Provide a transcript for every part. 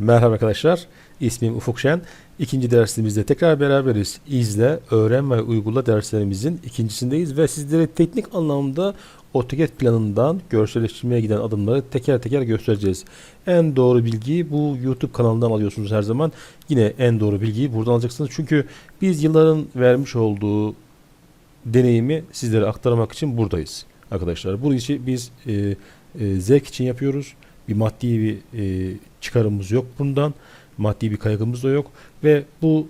Merhaba arkadaşlar. İsmim Ufuk Şen. İkinci dersimizde tekrar beraberiz. İzle, öğren ve uygula derslerimizin ikincisindeyiz ve sizlere teknik anlamda AutoCAD planından görselleştirmeye giden adımları teker teker göstereceğiz. En doğru bilgiyi bu YouTube kanalından alıyorsunuz her zaman. Yine en doğru bilgiyi buradan alacaksınız. Çünkü biz yılların vermiş olduğu deneyimi sizlere aktarmak için buradayız arkadaşlar. Bu işi biz e, e, zevk için yapıyoruz. Bir maddi bir e, çıkarımız yok bundan. Maddi bir kaygımız da yok ve bu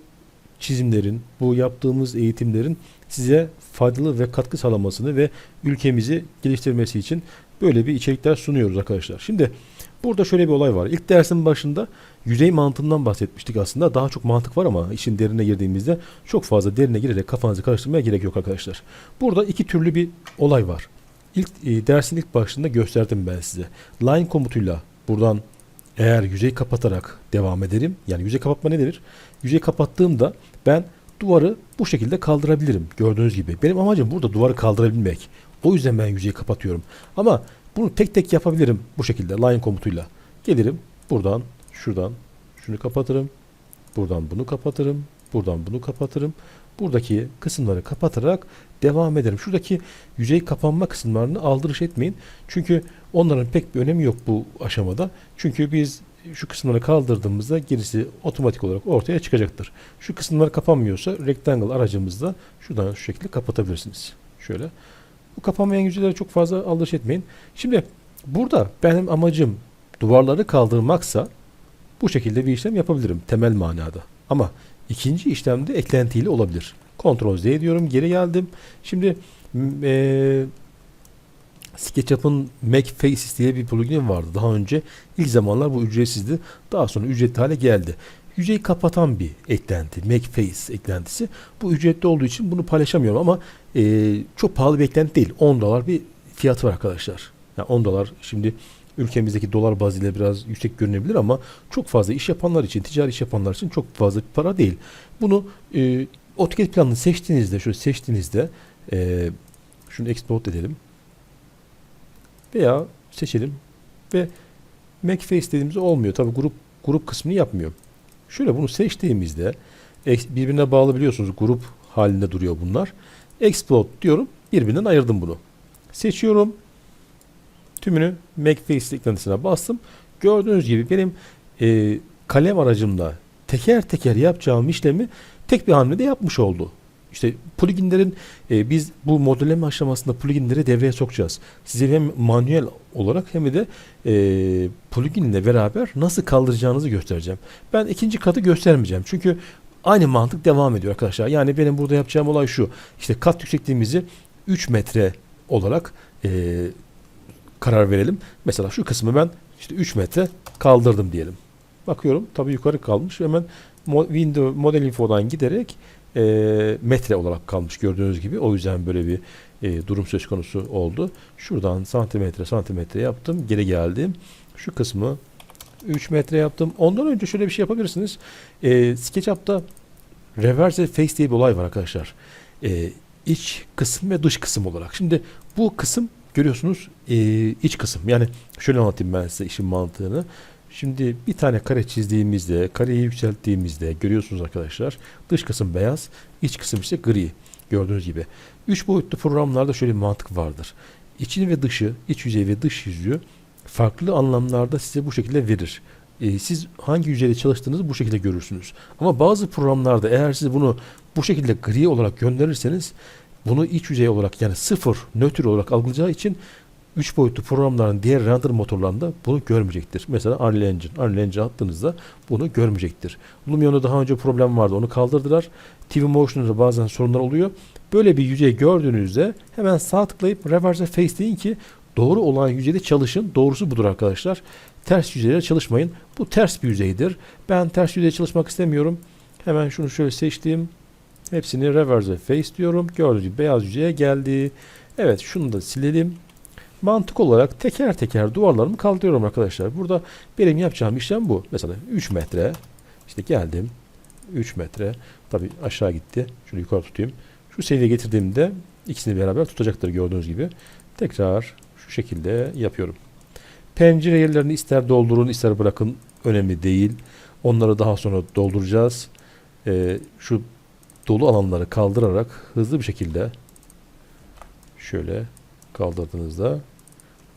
çizimlerin, bu yaptığımız eğitimlerin size faydalı ve katkı sağlamasını ve ülkemizi geliştirmesi için böyle bir içerikler sunuyoruz arkadaşlar. Şimdi burada şöyle bir olay var. İlk dersin başında yüzey mantığından bahsetmiştik aslında. Daha çok mantık var ama işin derine girdiğimizde çok fazla derine girerek kafanızı karıştırmaya gerek yok arkadaşlar. Burada iki türlü bir olay var. İlk e, dersin ilk başında gösterdim ben size. Line komutuyla buradan eğer yüzey kapatarak devam ederim. Yani yüzey kapatma ne denir? Yüzey kapattığımda ben duvarı bu şekilde kaldırabilirim. Gördüğünüz gibi. Benim amacım burada duvarı kaldırabilmek. O yüzden ben yüzeyi kapatıyorum. Ama bunu tek tek yapabilirim bu şekilde line komutuyla. Gelirim buradan şuradan şunu kapatırım. Buradan bunu kapatırım. Buradan bunu kapatırım. Buradaki kısımları kapatarak devam ederim. Şuradaki yüzey kapanma kısımlarını aldırış etmeyin. Çünkü onların pek bir önemi yok bu aşamada. Çünkü biz şu kısımları kaldırdığımızda gerisi otomatik olarak ortaya çıkacaktır. Şu kısımlar kapanmıyorsa rectangle aracımızla şuradan şu şekilde kapatabilirsiniz. Şöyle. Bu kapanmayan yüzeyleri çok fazla aldırış etmeyin. Şimdi burada benim amacım duvarları kaldırmaksa bu şekilde bir işlem yapabilirim temel manada. Ama ikinci işlemde eklentiyle olabilir. Ctrl Z diyorum geri geldim. Şimdi e, SketchUp'ın Make Faces diye bir plugin vardı daha önce. İlk zamanlar bu ücretsizdi. Daha sonra ücretli hale geldi. Yüzeyi kapatan bir eklenti. Make Face eklentisi. Bu ücretli olduğu için bunu paylaşamıyorum ama e, çok pahalı bir eklenti değil. 10 dolar bir fiyatı var arkadaşlar. Yani 10 dolar şimdi ülkemizdeki dolar bazıyla biraz yüksek görünebilir ama çok fazla iş yapanlar için, ticari iş yapanlar için çok fazla para değil. Bunu e, AutoCAD planını seçtiğinizde, şöyle seçtiğinizde e, şunu export edelim veya seçelim ve Make Face dediğimizde olmuyor. Tabi grup grup kısmını yapmıyor. Şöyle bunu seçtiğimizde birbirine bağlı biliyorsunuz grup halinde duruyor bunlar. Export diyorum. Birbirinden ayırdım bunu. Seçiyorum. Tümünü Make Face eklentisine bastım. Gördüğünüz gibi benim e, kalem aracımla teker teker yapacağım işlemi tek bir hamlede yapmış oldu. İşte pluginlerin e, biz bu modelleme aşamasında pluginleri devreye sokacağız. Size hem manuel olarak hem de e, pluginle beraber nasıl kaldıracağınızı göstereceğim. Ben ikinci katı göstermeyeceğim. Çünkü aynı mantık devam ediyor arkadaşlar. Yani benim burada yapacağım olay şu. İşte kat yüksekliğimizi 3 metre olarak e, karar verelim. Mesela şu kısmı ben işte 3 metre kaldırdım diyelim. Bakıyorum tabii yukarı kalmış. Hemen window model info'dan giderek e, metre olarak kalmış gördüğünüz gibi. O yüzden böyle bir e, durum söz konusu oldu. Şuradan santimetre santimetre yaptım. Geri geldim. Şu kısmı 3 metre yaptım. Ondan önce şöyle bir şey yapabilirsiniz. E, SketchUp'ta reverse face diye bir olay var arkadaşlar. E, iç kısım ve dış kısım olarak. Şimdi bu kısım görüyorsunuz e, iç kısım. Yani şöyle anlatayım ben size işin mantığını. Şimdi bir tane kare çizdiğimizde, kareyi yükselttiğimizde görüyorsunuz arkadaşlar. Dış kısım beyaz, iç kısım ise gri. Gördüğünüz gibi. Üç boyutlu programlarda şöyle bir mantık vardır. İçini ve dışı, iç yüzey ve dış yüzü farklı anlamlarda size bu şekilde verir. Ee, siz hangi yüzeyde çalıştığınızı bu şekilde görürsünüz. Ama bazı programlarda eğer siz bunu bu şekilde gri olarak gönderirseniz bunu iç yüzey olarak yani sıfır nötr olarak algılayacağı için 3 boyutlu programların diğer render motorlarında bunu görmeyecektir. Mesela Unreal Engine. Unreal Engine attığınızda bunu görmeyecektir. Lumion'da daha önce problem vardı. Onu kaldırdılar. TV Motion'da bazen sorunlar oluyor. Böyle bir yüzey gördüğünüzde hemen sağ tıklayıp Reverse Face deyin ki doğru olan yüzeyde çalışın. Doğrusu budur arkadaşlar. Ters yüzeylere çalışmayın. Bu ters bir yüzeydir. Ben ters yüzeyde çalışmak istemiyorum. Hemen şunu şöyle seçtim. Hepsini Reverse Face diyorum. Gördüğünüz gibi beyaz yüzeye geldi. Evet şunu da silelim. Mantık olarak teker teker duvarlarımı kaldırıyorum arkadaşlar. Burada benim yapacağım işlem bu. Mesela 3 metre. İşte geldim. 3 metre. Tabi aşağı gitti. Şunu yukarı tutayım. Şu seviyeye getirdiğimde ikisini beraber tutacaktır gördüğünüz gibi. Tekrar şu şekilde yapıyorum. Pencere yerlerini ister doldurun ister bırakın önemli değil. Onları daha sonra dolduracağız. Ee, şu dolu alanları kaldırarak hızlı bir şekilde şöyle kaldırdığınızda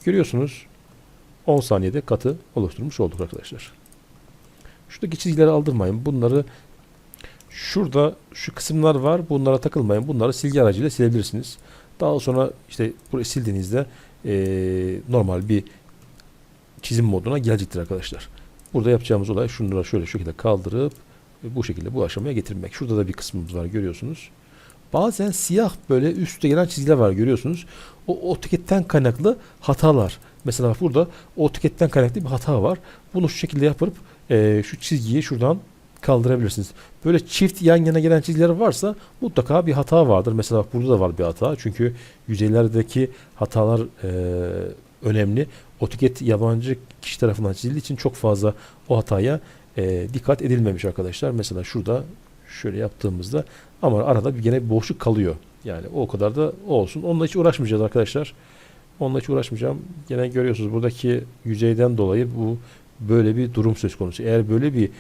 görüyorsunuz 10 saniyede katı oluşturmuş olduk arkadaşlar. Şuradaki çizgileri aldırmayın. Bunları şurada şu kısımlar var. Bunlara takılmayın. Bunları silgi aracıyla silebilirsiniz. Daha sonra işte burayı sildiğinizde eee, normal bir çizim moduna gelecektir arkadaşlar. Burada yapacağımız olay şunları şöyle şu şekilde kaldırıp e, bu şekilde bu aşamaya getirmek. Şurada da bir kısmımız var görüyorsunuz. Bazen siyah böyle üstte gelen çizgiler var görüyorsunuz. O AutoCAD'den kaynaklı hatalar. Mesela burada AutoCAD'den kaynaklı bir hata var. Bunu şu şekilde yapıp e, şu çizgiyi şuradan kaldırabilirsiniz. Böyle çift yan yana gelen çizgiler varsa mutlaka bir hata vardır. Mesela burada da var bir hata. Çünkü yüzeylerdeki hatalar e, önemli. AutoCAD yabancı kişi tarafından çizildiği için çok fazla o hataya e, dikkat edilmemiş arkadaşlar. Mesela şurada şöyle yaptığımızda ama arada bir gene bir boşluk kalıyor. Yani o kadar da olsun. Onunla hiç uğraşmayacağız arkadaşlar. Onunla hiç uğraşmayacağım. Gene görüyorsunuz buradaki yüzeyden dolayı bu böyle bir durum söz konusu. Eğer böyle bir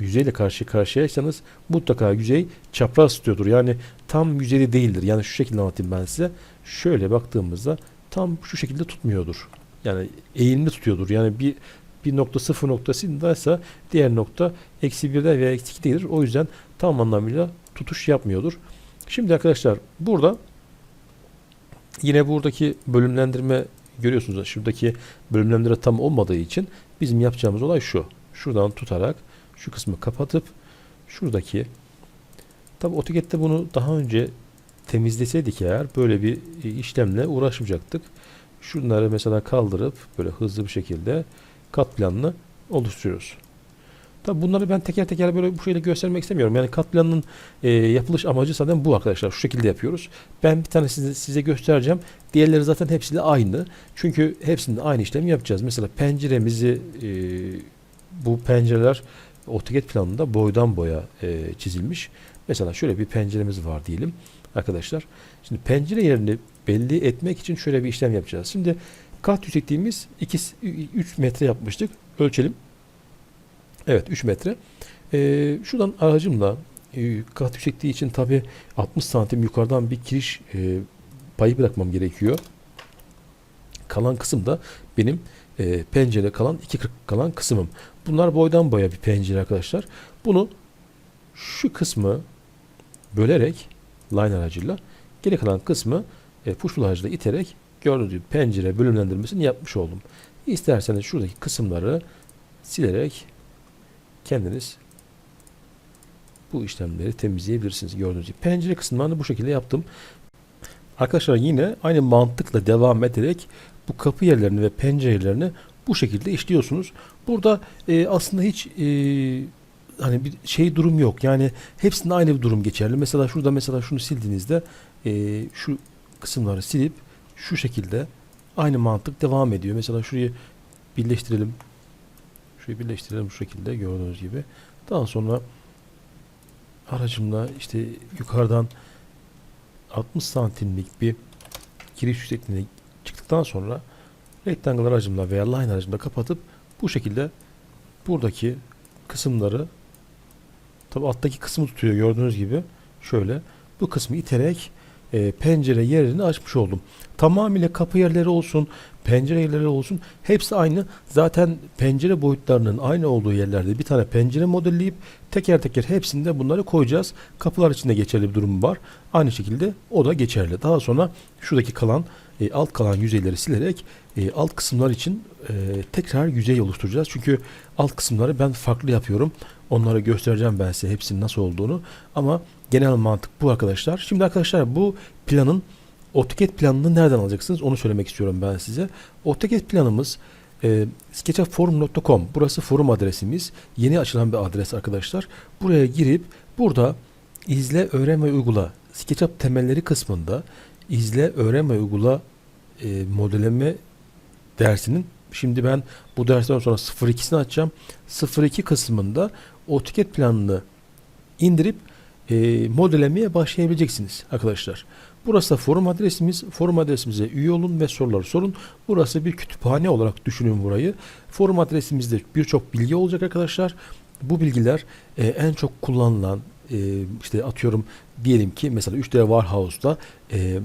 yüzeyle karşı karşıyaysanız mutlaka yüzey çapraz tutuyordur. Yani tam yüzeyde değildir. Yani şu şekilde anlatayım ben size. Şöyle baktığımızda tam şu şekilde tutmuyordur. Yani eğimli tutuyordur. Yani bir bir nokta sıfır noktasındaysa diğer nokta eksi birde veya eksi ikidedir. O yüzden tam anlamıyla tutuş yapmıyordur. Şimdi arkadaşlar burada yine buradaki bölümlendirme görüyorsunuz. Şuradaki bölümlendirme tam olmadığı için bizim yapacağımız olay şu. Şuradan tutarak şu kısmı kapatıp şuradaki tabi AutoCAD'de bunu daha önce temizleseydik eğer böyle bir e, işlemle uğraşmayacaktık. Şunları mesela kaldırıp böyle hızlı bir şekilde kat planını oluşturuyoruz. Tabi bunları ben teker teker böyle bu şekilde göstermek istemiyorum. Yani kat planının e, yapılış amacı zaten bu arkadaşlar. Şu şekilde yapıyoruz. Ben bir tane size, size göstereceğim. Diğerleri zaten hepsiyle aynı. Çünkü hepsinde aynı işlemi yapacağız. Mesela penceremizi e, bu pencereler AutoCAD planında boydan boya e, çizilmiş. Mesela şöyle bir penceremiz var diyelim arkadaşlar. Şimdi pencere yerini belli etmek için şöyle bir işlem yapacağız. Şimdi kat yüksekliğimiz 2 3 metre yapmıştık. Ölçelim. Evet 3 metre. Ee, şuradan aracımla e, kat yüksekliği için tabi 60 santim yukarıdan bir giriş e, payı bırakmam gerekiyor. Kalan kısım da benim e, pencere kalan 2.40 kalan kısmım. Bunlar boydan boya bir pencere arkadaşlar. Bunu şu kısmı bölerek line aracıyla geri kalan kısmı e, push aracıyla iterek gördüğünüz gibi pencere bölümlendirmesini yapmış oldum. İsterseniz şuradaki kısımları silerek kendiniz bu işlemleri temizleyebilirsiniz. Gördüğünüz gibi pencere kısımlarını bu şekilde yaptım. Arkadaşlar yine aynı mantıkla devam ederek bu kapı yerlerini ve pencerelerini bu şekilde işliyorsunuz. Burada e, aslında hiç e, hani bir şey durum yok. Yani hepsinde aynı bir durum geçerli. Mesela şurada mesela şunu sildiğinizde e, şu kısımları silip şu şekilde aynı mantık devam ediyor. Mesela şurayı birleştirelim. Şurayı birleştirelim şu şekilde gördüğünüz gibi. Daha sonra aracımla işte yukarıdan 60 santimlik bir giriş yüksekliğine çıktıktan sonra rectangle aracımla veya line aracımla kapatıp bu şekilde buradaki kısımları tabi alttaki kısmı tutuyor gördüğünüz gibi şöyle bu kısmı iterek e, pencere yerini açmış oldum. Tamamıyla kapı yerleri olsun, pencere yerleri olsun hepsi aynı. Zaten pencere boyutlarının aynı olduğu yerlerde bir tane pencere modelleyip teker teker hepsinde bunları koyacağız. Kapılar için de geçerli bir durum var. Aynı şekilde o da geçerli. Daha sonra şuradaki kalan e, alt kalan yüzeyleri silerek e, alt kısımlar için e, tekrar yüzey oluşturacağız. Çünkü alt kısımları ben farklı yapıyorum. Onları göstereceğim ben size hepsinin nasıl olduğunu. Ama genel mantık bu arkadaşlar. Şimdi arkadaşlar bu planın AutoCAD planını nereden alacaksınız onu söylemek istiyorum ben size. AutoCAD planımız e, sketchupforum.com burası forum adresimiz. Yeni açılan bir adres arkadaşlar. Buraya girip burada izle, öğren ve uygula SketchUp temelleri kısmında izle, öğren ve uygula e, modelleme dersinin şimdi ben bu dersten sonra 02'sini açacağım. 02 kısmında AutoCAD planını indirip e, modellemeye başlayabileceksiniz arkadaşlar. Burası da forum adresimiz. Forum adresimize üye olun ve soruları sorun. Burası bir kütüphane olarak düşünün burayı. Forum adresimizde birçok bilgi olacak arkadaşlar. Bu bilgiler e, en çok kullanılan e, işte atıyorum diyelim ki mesela 3D Warehouse'da e,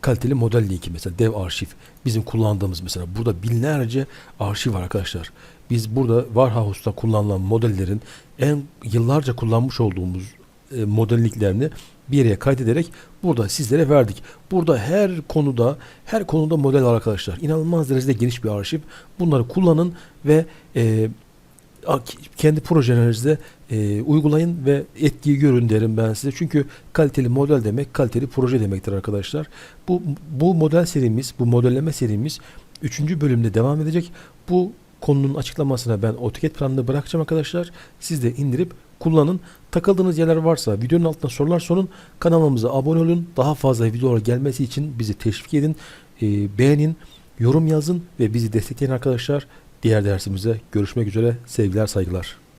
kaliteli model linki mesela dev arşiv bizim kullandığımız mesela burada binlerce arşiv var arkadaşlar. Biz burada Warehouse'da kullanılan modellerin en yıllarca kullanmış olduğumuz e, model linklerini bir yere kaydederek burada sizlere verdik. Burada her konuda her konuda model var arkadaşlar. İnanılmaz derecede geniş bir arşiv. Bunları kullanın ve e, a- kendi projelerinizde e, uygulayın ve etkiyi görün derim ben size. Çünkü kaliteli model demek kaliteli proje demektir arkadaşlar. Bu bu model serimiz, bu modelleme serimiz 3. bölümde devam edecek. Bu konunun açıklamasına ben AutoCAD planını bırakacağım arkadaşlar. Siz de indirip kullanın. Takıldığınız yerler varsa videonun altına sorular sorun. Kanalımıza abone olun. Daha fazla videolar gelmesi için bizi teşvik edin. E, beğenin, yorum yazın ve bizi destekleyin arkadaşlar. Diğer dersimize görüşmek üzere. Sevgiler, saygılar.